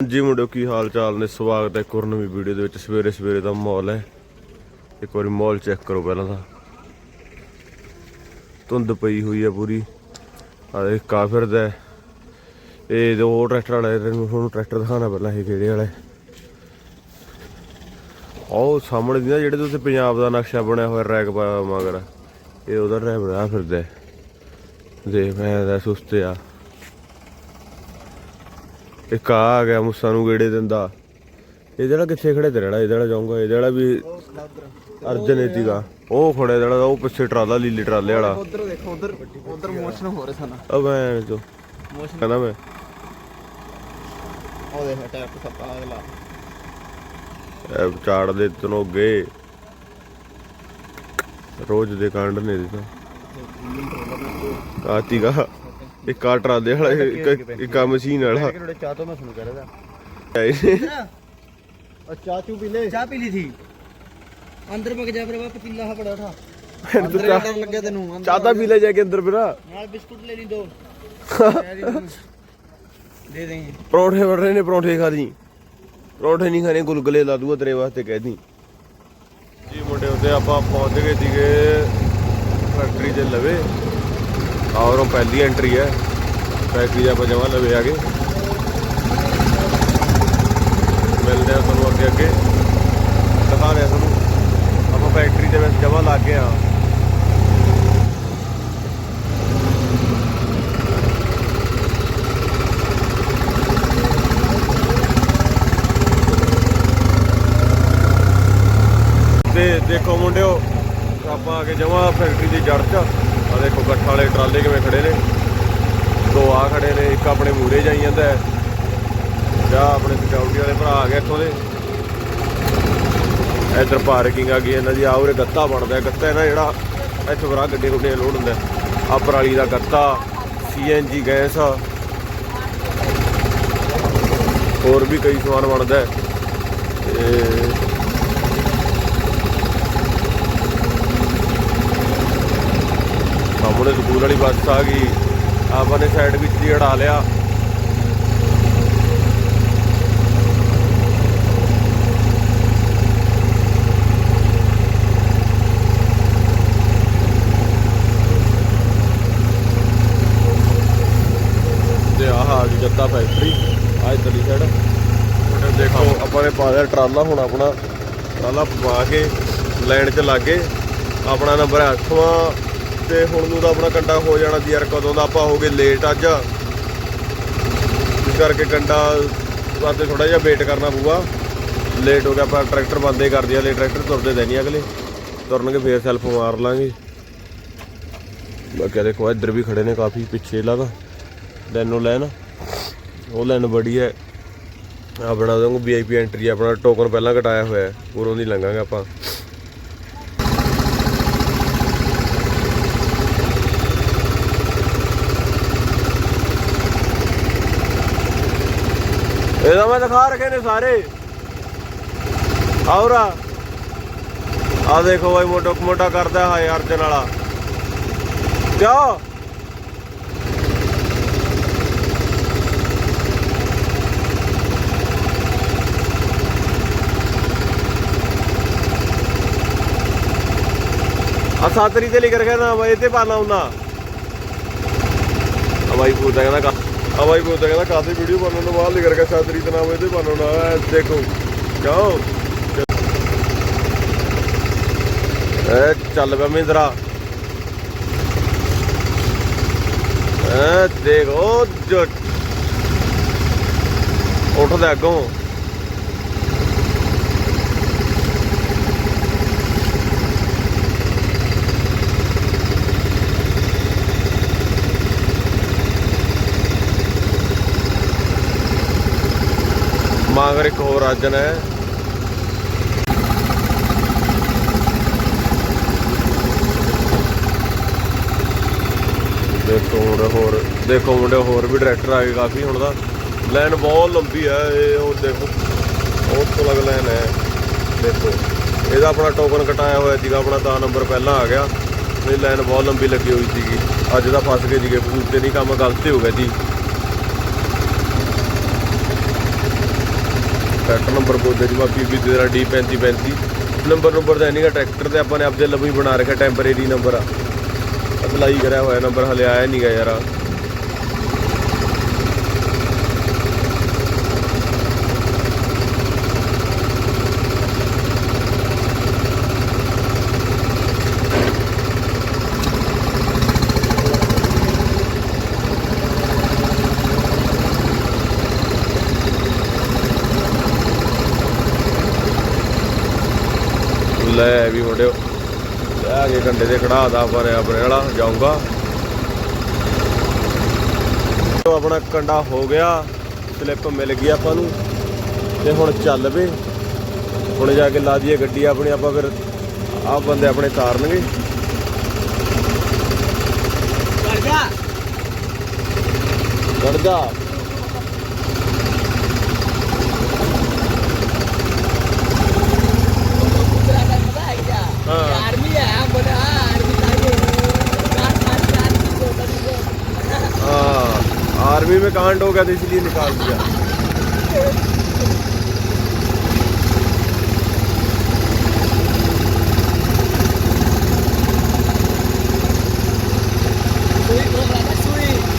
ਜੀ ਮੁੰਡਿਓ, ਕੀ ਹਾਲ ਚਾਲ ਨੇ? ਸਵਾਗਤ ਹੈ ਇੱਕ ਨਵੀਂ ਵੀਡੀਓ ਦੇ ਵਿੱਚ। ਸਵੇਰੇ ਸਵੇਰੇ ਦਾ ਮਾਹੌਲ ਹੈ। ਇੱਕ ਵਾਰੀ ਮਾਹੌਲ ਚੈੱਕ ਕਰੋ ਪਹਿਲਾਂ ਤਾਂ। ਧੁੰਦ ਪਈ ਹੋਈ ਹੈ ਪੂਰੀ। ਆ ਇਹ ਕਾਫਰ ਦਾ ਇਹ ਦੋ ਟਰੈਕਟਰ ਵਾਲਾ ਤੁਹਾਨੂੰ ਟਰੈਕਟਰ ਦਿਖਾਣਾ ਪਹਿਲਾਂ, ਇਹ ਕਿਹੜੇ ਵਾਲਾ ਉਹ ਸਾਹਮਣੇ ਦੀ ਨਾ, ਜਿਹੜੇ ਤੁਸੀਂ ਪੰਜਾਬ ਦਾ ਨਕਸ਼ਾ ਬਣਿਆ ਹੋਇਆ ਰੈਕ ਮਗਰ, ਇਹ ਉਹਦਾ ਡਰਾਈਵਰ ਆ ਫਿਰਦਾ ਦੇਖ, ਮੈਂ ਸੁਸਤੇ ਆ। ਇੱਕ ਆ ਆ ਗਿਆ ਮੁੱਸਾ ਨੂੰ ਗੇੜੇ ਦਿੰਦਾ। ਇਹਦੇ ਨਾਲ ਕਿੱਥੇ ਖੜੇ ਤੇ ਰਹਿਣਾ ਇਹਦੇ ਨਾਲ ਜਾਊਂਗਾ ਇਹਦੇ ਵਾਲਾ ਵੀ ਅਰਜਨ ਇਹਦੀਗਾ ਉਹ ਖੜੇ ਜਿਹੜਾ ਉਹ ਪਿੱਛੇ ਟਰਾਲਾ ਲੀਲੇ ਟਰਾਲੇ ਵਾਲਾ। ਉਧਰ ਦੇਖੋ ਉਧਰ ਉਧਰ ਮੋਸ਼ਨ ਹੋ ਰਿਹਾ ਸਾਨਾ ਉਹ ਮੈਂ ਜੋ ਮੋਸ਼ਨ ਕਹਿੰਦਾ ਮੈਂ। ਉਹ ਦੇਖ ਟੈਪ ਸੱਪਾ ਅਗਲਾ ਇਹ ਚਾੜ ਦੇ ਤਨੋਗੇ ਰੋਜ਼ ਦੇ ਕਾਂਡ ਨੇ ਇਹਦੇ ਤਾਂ। ਆਤੀਗਾ ਇੱਕ ਆ ਟਰਾਲੇ ਵਾਲਾ ਇੱਕ ਇੱਕ ਆ ਮਸ਼ੀਨ ਵਾਲਾ ਕਿਹੜੇ ਚਾਹ ਤੋਂ ਮੈਂ ਸੁਣ ਕਰ ਰਿਹਾ ਚਾਹ और चाह चू पी ले चाह पी ली थी अंदर मग जा फिर पतीला हा पड़ा था तो अंदर चाह- डर लगे तेनू अंदर ਚਾਹਤਾ ਪੀ ਲੈ ਜਾ ਕੇ ਅੰਦਰ ਫਿਰਾ नाल बिस्कुट ले ली दो दे देंगे ਪਰੌਂਠੇ ਵੜ ਰਹੇ ਨੇ ਪਰੌਂਠੇ ਖਾ ਲਈ ਪਰੌਂਠੇ ਨਹੀਂ ਖਾਣੇ ਗੁਲਗੁਲੇ ਲਾ ਦੂਗਾ ਤੇਰੇ ਵਾਸਤੇ ਕਹਿ ਦੀ ਜੀ ਮੁੰਡੇ ਉੱਤੇ ਆਪਾਂ ਪਹੁੰਚ ਗਏ ਸੀਗੇ ਫੈਕਟਰੀ ਦੇ ਲਵੇ ਔਰ ਉਹ ਪਹਿਲੀ ਐਂਟਰੀ ਹੈ ਫੈਕਟਰੀ ਦੇ ਆਪਾਂ ਜਮਾ ਲਵੇ ਆ ਗਏ ਮਿਲਦੇ ਆ ਤੁਹਾਨੂੰ ਅੱਗੇ ਅੱਗੇ। ਦਿਖਾ ਰਿਹਾ ਤੁਹਾਨੂੰ। ਆਪਾਂ ਫੈਕਟਰੀ ਦੇ ਵਿੱਚ ਜਮਾ ਲੱਗ ਗਏ ਆ ਤੇ ਦੇਖੋ ਮੁੰਡਿਓ, ਆਪਾਂ ਆ ਕੇ ਜਮਾ ਫੈਕਟਰੀ ਦੀ ਜੜ ਚ ਆ। ਦੇਖੋ, ਗੱਠਾਂ ਵਾਲੇ ਟਰਾਲੇ ਕਿਵੇਂ ਖੜੇ ਨੇ। ਦੋ ਆ ਖੜੇ ਨੇ, ਇੱਕ ਆਪਣੇ ਮੂਰੇ ਜਾਈ ਜਾਂਦਾ ਹੈ। ਜਾਂ ਆਪਣੇ ਸਿਕਿਉਰਿਟੀ ਵਾਲੇ ਭਰਾ ਆ ਗਏ ਇੱਥੋਂ ਦੇ। ਇੱਧਰ ਪਾਰਕਿੰਗ ਆ ਗਈ, ਇਹਨਾਂ ਦੀ ਆ ਉਰੇ ਗੱਤਾ ਬਣਦਾ ਗੱਤਾ ਹੈ ਨਾ ਜਿਹੜਾ, ਇੱਥੇ ਵਰਾ ਗੱਡੇ ਗੁੱਡੇ ਲੋਡ ਹੁੰਦਾ ਆ ਪਰਾਲੀ ਦਾ ਗੱਤਾ ਸੀਐਨਜੀ ਗੈਸ ਆ। ਹੋਰ ਵੀ ਕਈ ਸਮਾਨ ਬਣਦਾ ਹੈ। ਤੇ ਸਾਹਮਣੇ ਸਕੂਲ ਵਾਲੀ ਬੱਸ ਆ ਗਈ। ਆਪਾਂ ਨੇ ਸਾਈਡ ਵਿੱਚ ਦੀ ਅੜਾ ਲਿਆ। ਤੇ ਜੱਤਾ ਫੈਕਟਰੀ ਆ ਇਧਰਲੀ ਸਾਈਡ ਹੁਣ ਦੇਖੋ, ਆਪਾਂ ਨੇ ਪਾ ਲਿਆ ਟਰਾਲਾ ਹੁਣ ਆਪਣਾ। ਟਰਾਲਾ ਪਵਾ ਕੇ ਲੈਣ 'ਚ ਲੱਗੇ ਆਪਣਾ ਨੰਬਰ ਹੈ 8ਵਾਂ ਤੇ ਹੁਣ ਨੂੰ ਤਾਂ ਆਪਣਾ ਕੰਡਾ ਹੋ ਜਾਣਾ ਸੀ ਯਾਰ, ਕਦੋਂ ਦਾ ਆਪਾਂ ਹੋ ਗਏ ਲੇਟ ਅੱਜ। ਇਸ ਕਰਕੇ ਕੰਡਾ ਵਾਸਤੇ ਥੋੜਾ ਜਿਹਾ ਵੇਟ ਕਰਨਾ ਪਊਗਾ। ਲੇਟ ਹੋ ਗਿਆ, ਆਪਾਂ ਟਰੈਕਟਰ ਬੰਦੇ ਕਰ ਦਿਆ ਲੈ ਟਰੈਕਟਰ ਤੁਰਦੇ ਦੇ ਨਹੀਂ ਅਗਲੇ। ਤੁਰਨਗੇ, ਫੇਰ ਸੈਲਫ ਮਾਰ ਲਾਂਗੇ। ਬਾਕੀ ਦੇਖੋ ਇੱਧਰ ਵੀ ਖੜੇ ਨੇ ਕਾਫੀ ਪਿੱਛੇ ਲਾਗਾ ਦੈਨੋ ਲੈਣ ਉਹ ਲੈਣ ਬੜੀ ਹੈ। ਆਪਣਾ ਉਹਨੂੰ ਵੀਆਈਪੀ ਐਂਟਰੀ ਆਪਣਾ ਟੋਕਨ ਪਹਿਲਾਂ ਕਟਾਇਆ ਹੋਇਆ ਹੈ, ਉਰੋਂ ਦੀ ਲੰਘਾਂਗੇ ਆਪਾਂ। ਇਹਦਾ ਮੈਂ ਦਿਖਾ ਰਖੇ ਨੇ ਸਾਰੇ। ਆਉਰਾ ਆ ਦੇਖੋ ਬਾਈ, ਮੋਟੋ ਮੋਟਾ ਕਰਦਾ ਹੈ ਅਰਜਨ ਵਾਲਾ। ਕਿਉਂ ਆ ਸਾਤਰੀ ਤੇ ਲਿਖ ਰਖਿਆ ਨਾ, ਬਾਈ ਤੇ ਪਾਣਾ ਹੁੰਦਾ ਆ ਬਾਈ ਪੁੱਛਦਾ ਕਹਿੰਦਾ ਕਾ ਆ ਕਹਿੰਦਾ ਕਾਦੀ ਵੀਡੀਓ ਬਣਾਉਣ ਤੋਂ ਬਾਅਦ ਲਿਖ ਰਖਿਆ ਸਾਤਰੀ ਤੇ ਨਾਮ ਇਹਦੇ ਬਣਾਉਣਾ ਹੈ, ਦੇਖੋ, ਜਾਓ। ਐ ਚੱਲ ਪਿਆ ਮਹਿੰਦਰਾ। ਐ ਦੇਖੋ, ਜੋ ਉੱਠਦਾ ਅੱਗੋਂ। ਮਾਂਗਰ ਇੱਕ ਹੋਰ ਆਜਨ ਹੈ। ਦੇਖੋ ਹੁਣ ਹੋਰ, ਦੇਖੋ ਮੁੰਡੇ ਹੋਰ ਵੀ ਡਾਇਰੈਕਟਰ ਆ ਗਏ ਕਾਫੀ ਹੁਣ ਦਾ ਲਾਈਨ ਬਹੁਤ ਲੰਬੀ ਹੈ, ਇਹ ਉਹ ਦੇਖੋ ਬਹੁਤ ਤੋਂ ਲੱਗ ਲਾਈਨ ਹੈ। ਦੇਖੋ, ਇਹਦਾ ਆਪਣਾ ਟੋਕਨ ਕਟਾਇਆ ਹੋਇਆ ਸੀਗਾ, ਆਪਣਾ ਤਾਂ ਨੰਬਰ ਪਹਿਲਾਂ ਆ ਗਿਆ। ਇਹ ਲਾਈਨ ਬਹੁਤ ਲੰਬੀ ਲੱਗੀ ਹੋਈ ਸੀਗੀ। ਅੱਜ ਦਾ ਫਸ ਗਏ ਸੀਗੇ ਫੂਟ ਤੇ ਨਹੀਂ, ਕੰਮ ਗਲਤੀ ਹੋ ਗਿਆ ਜੀ। ਟਰੈਕਟਰ ਨੰਬਰ ਬੋਲਦੇ ਜੀ ਬਾਕੀ ਵੀ ਤੇਰਾ ਡੀ 3535 ਨੰਬਰ ਨੰਬਰ ਦਾ ਨਹੀਂਗਾ ਟਰੈਕਟਰ ਤੇ ਆਪਾਂ ਨੇ ਆਪਦੇ ਲਵੀ ਬਣਾ ਰੱਖਿਆ ਟੈਂਪਰੇਰੀ ਨੰਬਰ ਆ। ਅਪਲਾਈ ਕਰਿਆ ਹੋਇਆ ਨੰਬਰ, ਹਲੇ ਆਇਆ ਨਹੀਂਗਾ ਯਾਰ ਲੈ ਵੀ ਮੁੰਡਿਓ ਲੈ ਕੇ ਘੰਟੇ ਦੇ ਖੜਾਦਾ ਪਰ ਆਪਣੇ ਵਾਲਾ ਜਾਊਂਗਾ। ਤੋ ਆਪਣਾ ਕੰਡਾ ਹੋ ਗਿਆ ਸਲਿੱਪ ਮਿਲ ਗਈ ਆਪਾਂ ਨੂੰ। ਤੇ ਹੁਣ ਚੱਲ ਵੇ ਹੁਣ ਜਾ ਕੇ ਲਾ ਦਈਏ ਗੱਡੀ ਆਪਣੀ ਆਪਾਂ ਫਿਰ ਆਹ ਬੰਦੇ ਆਪਣੇ ਤਾਰਨਗੇ। ਕਰ ਜਾ। ਚੜ ਜਾ। हाँ, आर्मी में कांड हो गया था इसलिए निकाल दिया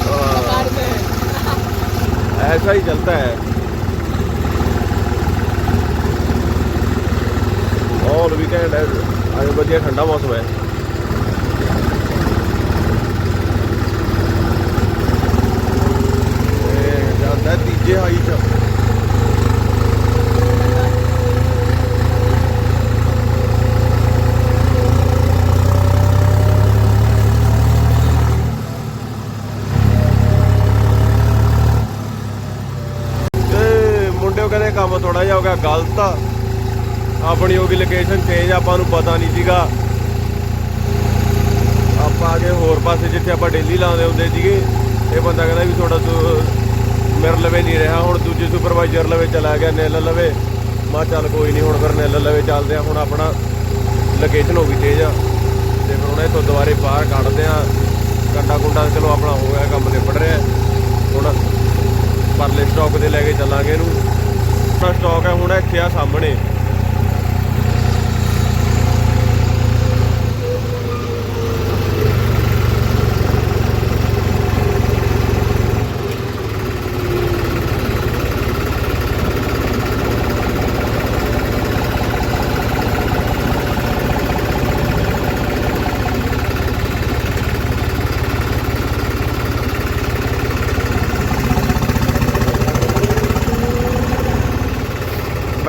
हाँ, ऐसा ही चलता है all weekend. है आज बढ़िया ठंडा मौसम है ਆਪਣੀ ਹੋ ਗਈ ਲੋਕੇਸ਼ਨ ਚੇਂਜ ਆਪਾਂ ਨੂੰ ਪਤਾ ਨਹੀਂ ਸੀਗਾ। ਆਪਾਂ ਅਗੇ ਹੋਰ ਪਾਸੇ ਜਿੱਥੇ ਆਪਾਂ ਡੇਲੀ ਲਾਉਂਦੇ ਹੁੰਦੇ ਸੀਗੇ, ਇਹ ਬੰਦਾ ਕਹਿੰਦਾ ਵੀ ਤੁਹਾਡਾ ਸੁ- ਮੇਰੇ ਲਵੇ ਨਹੀਂ ਰਿਹਾ, ਹੁਣ ਦੂਜੇ ਸੁਪਰਵਾਈਜ਼ਰ ਲਵੇ ਚਲਾ ਗਿਆ, ਨਿਲ ਲਵੇ। ਮਾ ਚੱਲ ਕੋਈ ਨਹੀਂ, ਹੁਣ ਫਿਰ ਨਿਲ ਲਵੇ ਚੱਲਦੇ ਆ, ਹੁਣ ਆਪਣਾ ਲੋਕੇਸ਼ਨ ਹੋ ਗਈ ਚੇਂਜ ਆ। ਤੇ ਫਿਰ ਹੁਣ ਇੱਥੋਂ ਦੁਬਾਰੇ ਬਾਹਰ ਕੱਢਦੇ ਆ। ਕੰਡਾ ਕੁੰਡਾ ਚਲੋ ਆਪਣਾ ਹੋ ਗਿਆ, ਕੰਮ ਨਿਬੜ ਰਿਹਾ। ਹੁਣ ਪਰਲੇ ਸਟਾਕ ਦੇ ਲੈ ਕੇ ਚੱਲਾਂਗੇ ਇਹਨੂੰ। ਆਪਣਾ ਸਟਾਕ ਹੈ ਹੁਣ ਇੱਥੇ ਆ ਸਾਹਮਣੇ।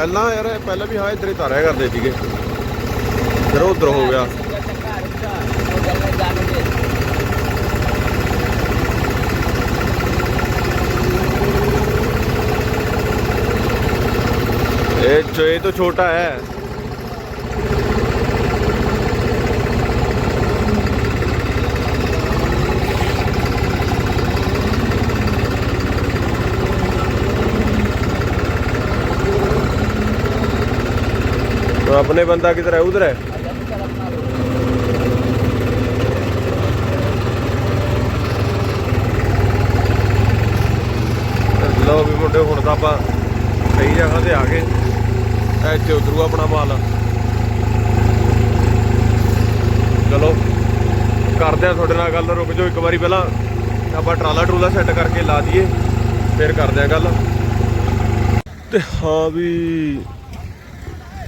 ਪਹਿਲਾਂ ਯਾਰ, ਪਹਿਲਾਂ ਵੀ ਹਾਂ ਇੱਧਰ ਹੀ ਤਾਰਿਆ ਕਰਦੇ ਸੀਗੇ। ਫਿਰ ਉਧਰ ਹੋ ਗਿਆ। ਇਹ ਚ ਇਹ ਤਾਂ ਛੋਟਾ ਹੈ। तो अपने बंदा किधर है उधर है ਲਓ ਵੀ ਮੁੰਡੇ ਹੁਣ ਤਾਂ ਆਪਾਂ ਸਹੀ ਜਗ੍ਹਾ ਤੇ ਆ ਗਏ ਇੱਥੇ ਉਤਰੂ ਆਪਣਾ ਮਾਲ ਚਲੋ ਕਰਦੇ ਆ ਤੁਹਾਡੇ ਨਾਲ ਗੱਲ ਰੁਕ ਜਾਓ ਇੱਕ ਵਾਰੀ ਪਹਿਲਾਂ ਆਪਾਂ ਟਰਾਲਾ ਟਰੂਲਾ ਸੈੱਟ ਕਰਕੇ ਲਾ ਦਈਏ ਫਿਰ ਕਰਦੇ ਆ ਗੱਲ ਤੇ ਹਾਂ ਵੀ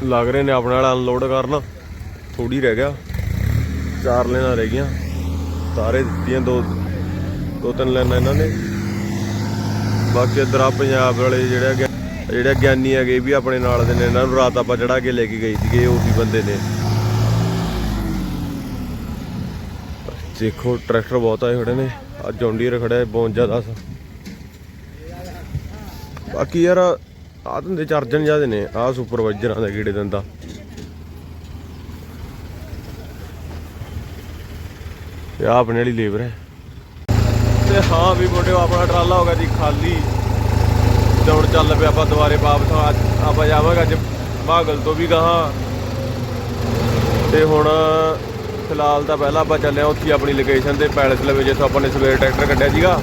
ਲੱਗ ਰਹੇ ਨੇ ਆਪਣੇ ਨਾਲ ਅਨਲੋਡ ਕਰਨ। ਥੋੜੀ ਰਹਿ ਗਿਆ। ਚਾਰ ਲੈਣਾ ਰਹਿ ਗਈਆਂ। ਸਾਰੇ ਦਿੱਤੀਆਂ ਦੋ ਦੋ ਤਿੰਨ ਲੈਣਾ ਇਹਨਾਂ ਨੇ। ਬਾਕੀ ਇੱਧਰ ਆ ਪੰਜਾਬ ਵਾਲੇ ਜਿਹੜੇ ਜਿਹੜੇ ਗਿਆਨੀ ਹੈਗੇ ਇਹ ਵੀ ਆਪਣੇ ਨਾਲ ਦੇ ਨੇ। ਇਹਨਾਂ ਨੂੰ ਰਾਤ ਆਪਾਂ ਚੜਾ ਕੇ ਲੈ ਕੇ ਗਈ ਸੀਗੇ, ਉਹ ਵੀ ਬੰਦੇ ਨੇ। ਦੇਖੋ, ਟਰੈਕਟਰ ਬਹੁਤ ਆਏ ਖੜੇ ਨੇ। ਆ ਜੌਂਡੀਅਰ ਖੜਾ ਹੈ 52 10 ਬਾਕੀ ਯਾਰ ਆ ਧੰਦੇ ਚਾਰਜਨ ਜਿਆਦੇ ਨੇ ਆ ਸੁਪਰਵਾਈਜ਼ਰਾਂ ਦਾ ਕੀੜੇ ਦਿੰਦਾ ਤੇ ਆ ਆਪਣੇ ਵਾਲੀ ਲੇਬਰ ਹੈ। ਤੇ ਹਾਂ ਵੀ ਮੁੰਡਿਓ, ਆਪਣਾ ਟਰਾਲਾ ਹੋ ਗਿਆ ਜੀ ਖਾਲੀ। ਤੇ ਹੁਣ ਚੱਲ ਪਿਆ ਆਪਾਂ ਦੁਬਾਰੇ ਵਾਪਸ, ਅੱਜ ਆਪਾਂ ਜਾਵਾਂਗੇ ਅੱਜ ਬਾਗਲ ਤੋਂ ਵੀ ਗਾਹਾਂ। ਤੇ ਹੁਣ ਫਿਲਹਾਲ ਤਾਂ ਪਹਿਲਾਂ ਆਪਾਂ ਚੱਲੇ ਹਾਂ ਉੱਥੇ ਆਪਣੀ ਲੋਕੇਸ਼ਨ ਤੇ ਪੈਲਸ ਲਵੇ ਜਿੱਥੋਂ ਆਪਾਂ ਨੇ ਸਵੇਰ ਟਰੈਕਟਰ ਕੱਢਿਆ ਸੀਗਾ।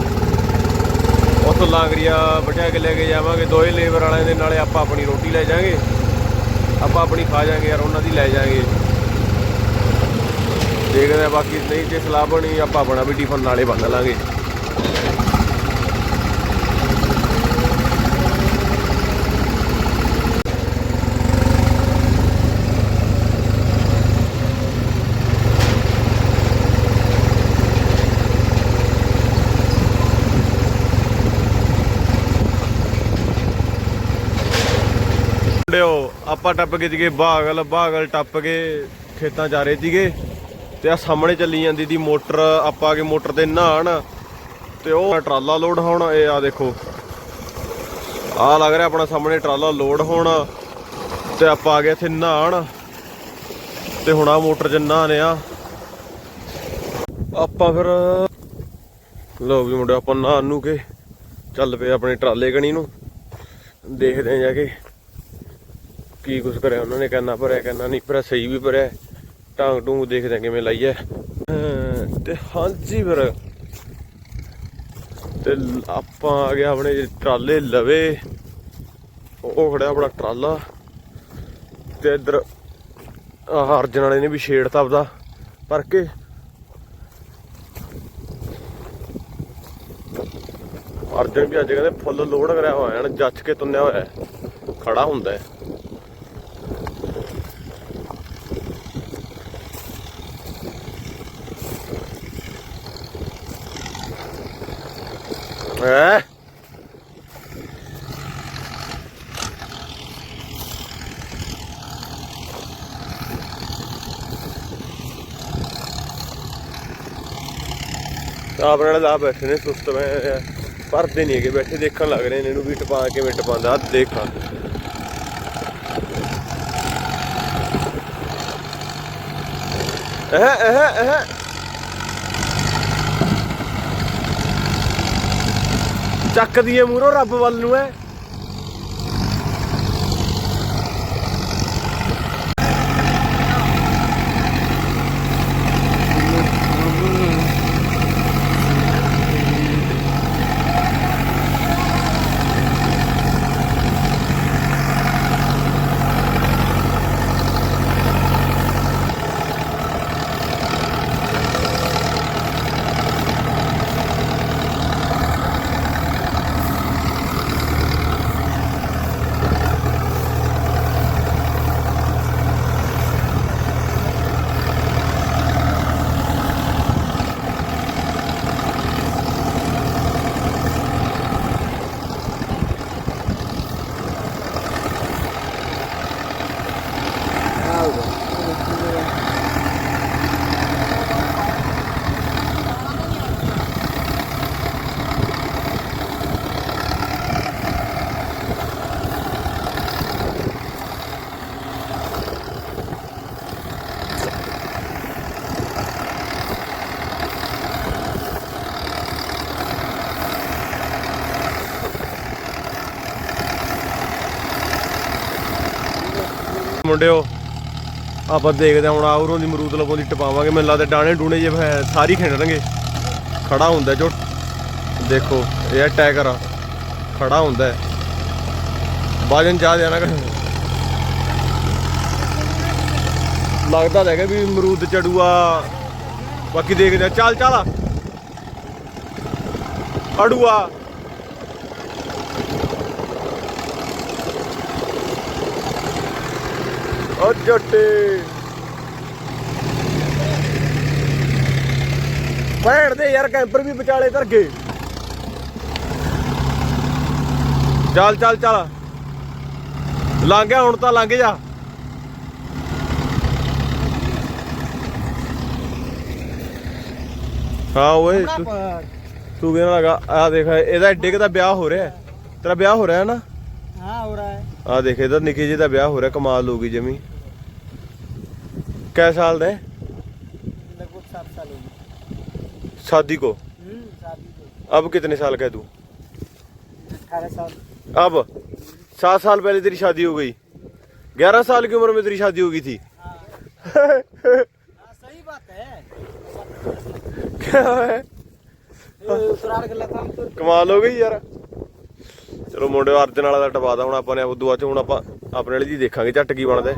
ਉੱਥੋਂ ਲਾਂਗਰੀਆ ਬਟਿਆ ਕੇ ਲੈ ਕੇ ਜਾਵਾਂਗੇ ਦੋਏ ਲੇਬਰ ਵਾਲਿਆਂ ਦੇ ਨਾਲੇ ਆਪਾਂ ਆਪਣੀ ਰੋਟੀ ਲੈ ਜਾਾਂਗੇ। ਆਪਾਂ ਆਪਣੀ ਖਾ ਜਾਾਂਗੇ ਯਾਰ, ਉਹਨਾਂ ਦੀ ਲੈ ਜਾਾਂਗੇ। ਦੇਖਦੇ ਆ ਬਾਕੀ ਨਹੀਂ ਜੇ ਸਲਾਹ ਬਣੀ, ਆਪਾਂ ਆਪਣਾ ਵੀ ਟਿਫਨ ਨਾਲੇ ਬੰਨ ਲਾਂਗੇ। ਮੁੰਡਿਓ, ਆਪਾਂ ਟੱਪ ਕੇ ਸੀਗੇ ਬਾਗਲ ਬਾਗਲ ਟੱਪ ਕੇ ਖੇਤਾਂ ਜਾ ਰਹੇ ਸੀਗੇ। ਤੇ ਆ ਸਾਹਮਣੇ ਚੱਲੀ ਜਾਂਦੀ ਦੀ ਮੋਟਰ, ਆਪਾਂ ਆ ਕੇ ਮੋਟਰ ਤੇ ਨਹਾਣ। ਤੇ ਉਹ ਟਰਾਲਾ ਲੋਡ ਹੋਣ, ਇਹ ਆ ਦੇਖੋ। ਆ ਲੱਗ ਰਿਹਾ ਆਪਣਾ ਸਾਹਮਣੇ ਟਰਾਲਾ ਲੋਡ ਹੋਣ। ਤੇ ਆਪਾਂ ਆ ਗਏ ਇੱਥੇ ਨਹਾਣ। ਤੇ ਹੁਣ ਆ ਮੋਟਰ 'ਚ ਨਹਾਣੇ ਆ। ਆਪਾਂ ਫਿਰ ਲੋ ਵੀ ਮੁੰਡੇ ਆਪਾਂ ਨਹਾਣ ਨੂੰ ਕੇ ਚੱਲ ਪਏ ਆਪਣੇ ਟਰਾਲੇ ਕਣੀ ਨੂੰ। ਦੇਖਦੇ ਆ ਜਾ ਕੇ। ਕੀ ਕੁਛ ਕਰਿਆ? ਉਹਨਾਂ ਨੇ ਕਹਿੰਦਾ ਭਰਿਆ ਕਹਿੰਦਾ ਨਹੀਂ ਭਰਿਆ, ਸਹੀ ਵੀ ਭਰਿਆ। ਢਾਂਗ ਟੂੰਗ ਦੇਖਦੇ ਆ ਕਿਵੇਂ ਲਾਈਏ। ਅਹ ਤੇ ਹਾਂਜੀ ਫਿਰ। ਤੇ ਆਪਾਂ ਆ ਗਏ ਆਪਣੇ ਟਰਾਲੇ ਲਵੇ। ਉਹ ਖੜਿਆ ਆਪਣਾ ਟਰਾਲਾ। ਤੇ ਇੱਧਰ ਆਹ ਅਰਜਨ ਵਾਲੇ ਨੇ ਵੀ ਛੇੜ ਆਪਦਾ ਭਰ ਕੇ ਅਰਜਨ ਵੀ ਅੱਜ ਕਹਿੰਦੇ ਫੁੱਲ ਲੋਡ ਕਰਿਆ ਹੋਇਆ ਹੈ ਨਾ ਜੱਚ ਕੇ ਤੁੰਨਿਆ ਹੋਇਆ, ਖੜਾ ਹੁੰਦਾ ਹੈ। ਹੈ? ਆਪਣੇ ਨਾਲ ਲਾ ਬੈਠੇ ਨੇ ਸੁਸਤ ਮੈਂ, ਪਰਦੇ ਨਹੀਂ ਹੈਗੇ, ਬੈਠੇ ਦੇਖਣ ਲੱਗ ਰਹੇ ਨੇ, ਇਹਨੂੰ ਵੀ ਟਪਾ ਕੇ ਮਿੰਟ ਪਾਉਂਦਾ ਆਹ ਦੇਖਾਂ ਇਹ ਇਹ ਇਹ ਚੱਕ ਦੀਏ ਮੂਰੋ ਰੱਬ ਵੱਲ ਨੂੰ ਐ। ਮੁੰਡਿਓ। ਆਪਾਂ ਦੇਖਦੇ ਹਾਂ ਹੁਣ ਆਉਰੋਂ ਦੀ ਮਰੂਦ ਲਵੋਂ ਦੀ ਟਪਾਵਾਂਗੇ। ਮੈਨੂੰ ਲੱਗਦਾ ਡਾਣੇ ਡੂਣੇ ਜੇ ਸਾਰੀ ਖਿੰਡਣਗੇ ਖੜਾ ਹੁੰਦਾ ਜੋ ਦੇਖੋ, ਇਹ ਟੈਗਰ ਆ। ਖੜਾ ਹੁੰਦਾ। ਹੈ। ਵਜਨ ਜ਼ਿਆਦਾ ਨਾ ਲੱਗਦਾ ਤਾਂ ਹੈਗਾ ਵੀ ਮਰੂਦ ਚੜੂਆ। ਬਾਕੀ ਦੇਖਦੇ ਆ ਚੱਲ ਚੱਲ ਅੜੂਆ। ਜੱਟੇ। ਭੈਣ ਦੇ ਯਾਰ ਕੈਂਪਰ ਵੀ ਵਿਚਾਲੇ ਧਰ ਗਏ। ਚੱਲ ਚੱਲ ਚੱਲ। ਲੰਘ ਗਿਆ ਹੁਣ ਤਾਂ ਲੰਘ ਜਾ। ਹਾਂ ਓਏ ਤੂੰ ਕਿਹਨਾਂ ਲਗਾ ਆ ਦੇਖ ਇਹਦਾ ਏਡੇ ਦਾ ਵਿਆਹ ਹੋ ਰਿਹਾ। ਤੇਰਾ ਵਿਆਹ ਹੋ ਰਿਹਾ ਹੈ ਨਾ? ਹਾਂ ਹੋ ਰਿਹਾ ਹੈ। ਆ ਦੇਖ ਇਹਦਾ ਨਿੱਕੇ ਜਿਹੇ ਦਾ ਵਿਆਹ ਹੋ ਰਿਹਾ ਕਮਾਲ ਹੋ ਗਈ ਜਮੀ। ਕੈ ਸਾਲ ਦਾ ਹੈ लगभग सात साल होगी शादी को हम्म, शादी को अब कितने साल का है तू अठारह साल अब सात साल पहले तेरी शादी हो गई ग्यारह साल की उम्र में तेरी शादी हो गई थी हाँ हाँ, सही बात है क्या है ये उतराड़ के लता में तो कमाल हो गई यार ਚਲੋ ਮੁੰਡੇ ਅਰਜਨ ਵਾਲਾ ਦਾ ਟਪਾਦਾ ਹੁਣ ਆਪਾਂ ਨੇ ਉਦੋਂ ਬਾਅਦ ਚ ਹੁਣ ਆਪਾਂ ਆਪਣੇ ਵਾਲੀ ਜੀ ਦੇਖਾਂਗੇ ਝੱਟ ਕੀ ਬਣਦਾ ਹੈ।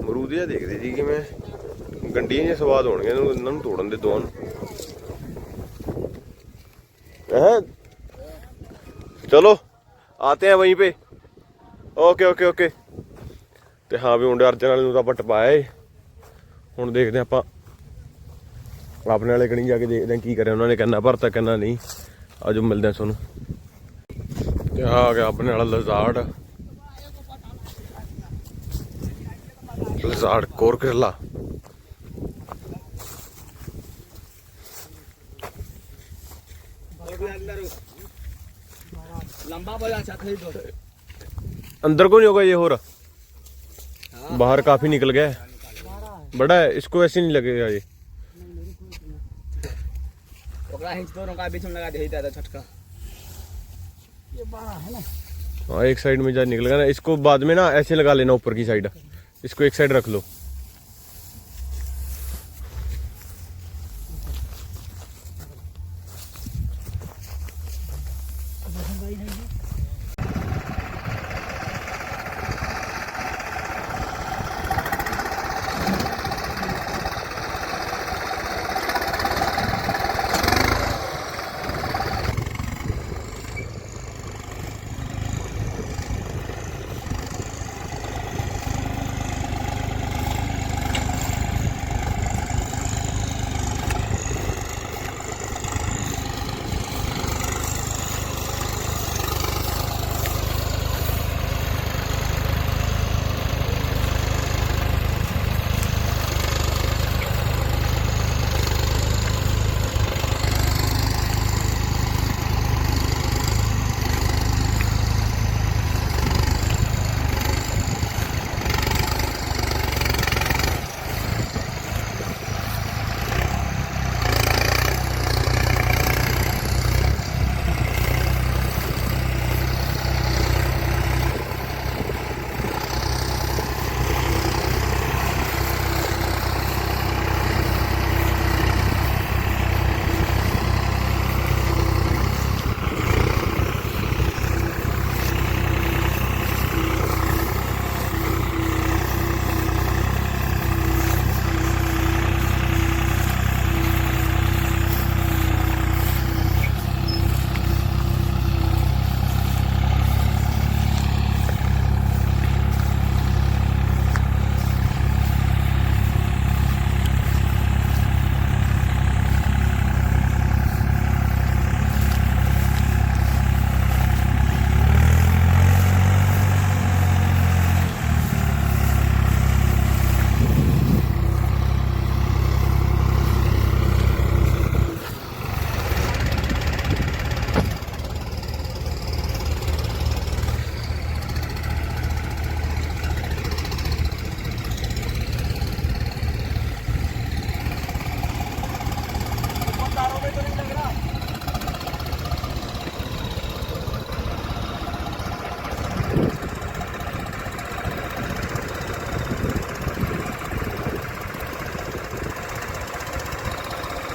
ਅਮਰੂਦ ਜਿਹਾ ਦੇਖਦੇ ਸੀ ਕਿਵੇਂ ਗੰਡੀਆਂ ਜਿਹੇ ਸਵਾਦ ਹੋਣਗੀਆਂ, ਇਹਨਾਂ ਨੂੰ ਤੋੜਨ ਦੇ ਦੋਵਾਂ ਨੂੰ। ਚਲੋ, ਆਤੇ ਆ ਵਹੀਂ ਪੇ। Okay okay okay. ਤੇ ਹਾਂ ਵੀ ਮੁੰਡੇ ਅਰਜਨ ਵਾਲੇ ਨੂੰ ਤਾਂ ਪਟ ਪਾਇਆ ਏ। ਹੁਣ ਦੇਖਦੇ ਆਪਾਂ। ਆਪਣੇ ਵਾਲੇ ਕਣੀ ਜਾ ਕੇ ਦੇਖਦੇ ਆ ਕੀ ਕਰਿਆ, ਉਹਨਾਂ ਨੇ ਕੰਨਾ ਭਰਤਾ, ਕੰਨਾ ਨਹੀਂ। ਆ ਆਜੋ ਮਿਲਦੇ ਆ ਤੁਹਾਨੂੰ। ਤੇ ਆ ਗਿਆ ਆਪਣੇ ਵਾਲਾ ਲਜ਼ਾਰਡ। ਲਜ਼ਾਰਡ ਕੋਰਕਰਲਾ। लंबा बोला चाहते दो। अंदर को नहीं होगा ये हो रहा? बाहर काफ़ी निकल गया है। बड़ा है इसको ऐसे नहीं लगेगा ये। ओकरा हिंच दोनों का बीच में लगा दे दादा छटका ये बड़ा है ना। हाँ एक साइड में जा निकलेगा ना इसको बाद में ना ऐसे लगा लेना ऊपर की साइड। इसको एक साइड रख लो।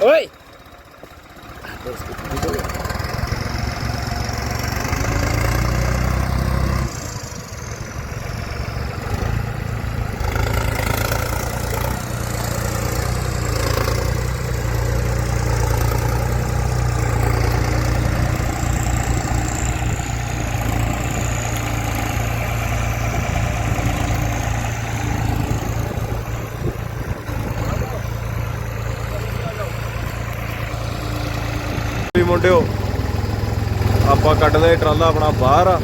ओए ਵੀ ਮੁੰਡਿਓ। ਆਪਾਂ ਕੱਢਦੇ ਟਰਾਲਾ ਆਪਣਾ ਬਾਹਰ। ਆ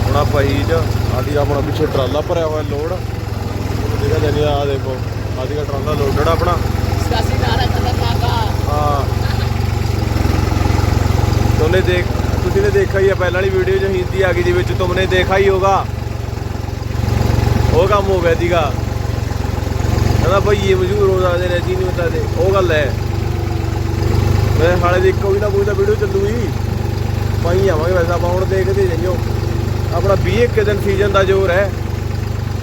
ਆਪਣਾ ਭਾਈ ਜ ਆਦੀ ਆਪਣਾ ਪਿੱਛੇ ਟਰਾਲਾ ਭਰਿਆ ਹੋਇਆ ਲੋਡ। ਦੇਖਾ ਜਾਨੀ ਆ ਦੇਖੋ ਆਦੀ ਦਾ ਟਰਾਲਾ ਲੋਡਡ ਆਪਣਾ। ਸਾਸੀ ਨਾਰਾ ਖਤਰਨਾਕਾ ਹਾਂ। ਤੁਮਨੇ ਦੇਖ ਤੁਸੀਂ ਨੇ ਦੇਖਾ ਹੀ ਆ ਪਹਿਲਾਂ ਵਾਲੀ ਵੀਡੀਓ ਚ ਹਿੰਦੀ ਆ ਗਈ ਦੇ ਵਿੱਚ ਤੁਮਨੇ ਦੇਖਾ ਹੀ ਹੋਗਾ ਉਹ ਕੰਮ ਹੋ ਗਿਆ ਦੀਗਾ ਕਹਿੰਦਾ ਭਾਈ ਇਹ ਮਜੂਰ ਹੋ ਜਾਂਦੇ ਨੇ ਜੀ ਨਹੀਂ ਹੁੰਦਾ ਤੇ ਉਹ ਗੱਲ ਹੈ। ਮੈਂ ਹਾਲੇ ਦੇਖੋ ਵੀ ਨਾ ਕੋਈ ਤਾਂ ਵੀਡੀਓ ਚੱਲੂਗੀ। ਪਾਈ ਆਵਾਂਗੇ ਵੈਸੇ ਆਪਾਂ ਹੁਣ ਦੇਖਦੇ ਜਾਈਓ। ਆਪਣਾ 20 ਇੱਕੀ ਦਿਨ ਸੀਜ਼ਨ ਦਾ ਜ਼ੋਰ ਹੈ।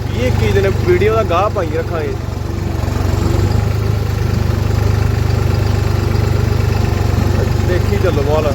20 ਇੱਕੀ ਦਿਨ ਵੀਡੀਓ ਦਾ ਗਾਹ ਪਾਈ ਰੱਖਾਂਗੇ। ਦੇਖੀ ਚੱਲੋ ਮਾਲ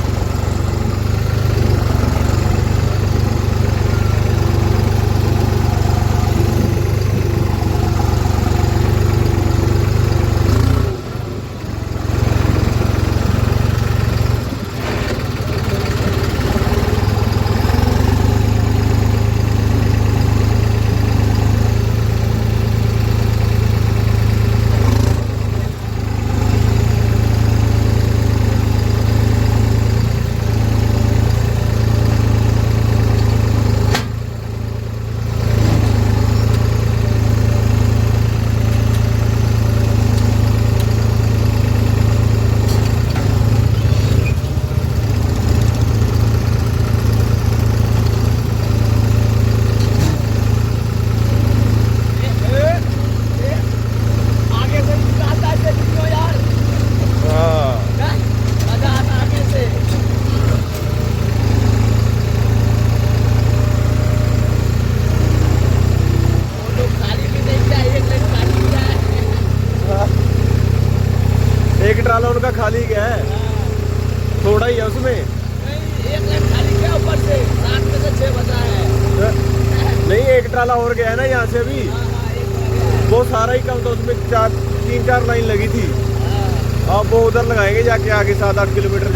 आगे सात आठ किलोमीटर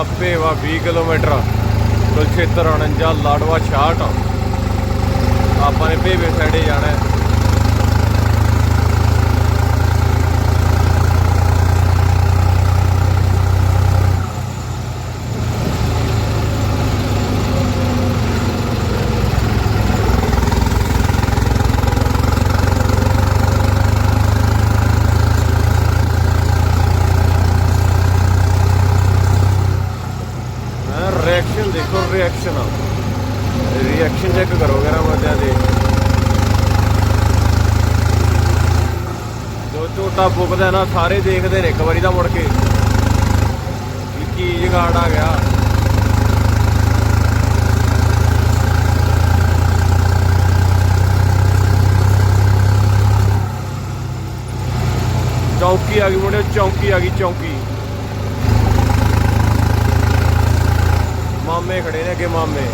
ਲਾਪੇਵਾ 20 ਕਿਲੋਮੀਟਰ। ਕੁਲਛੇਤਰ 49 ਲਾੜਵਾ 66 ਆਪਾਂ ਨੇ ਭੇਵੇ ਸਾਈਡੇ ਜਾਣਾ ਕੁੱਤਾ ਫੁੱਕਦਾ ਨਾ, ਸਾਰੇ ਦੇਖਦੇ ਨੇ ਇੱਕ ਵਾਰੀ ਦਾ ਮੁੜ ਕੇ। ਕੀ ਜਗਾੜ ਆ ਗਿਆ। ਚੌਂਕੀ ਆ ਗਈ ਮੁੰਡੇ ਚੌਂਕੀ ਆ ਗਈ, ਚੌਂਕੀ। ਮਾਮੇ ਖੜੇ ਨੇ ਅੱਗੇ, ਮਾਮੇ।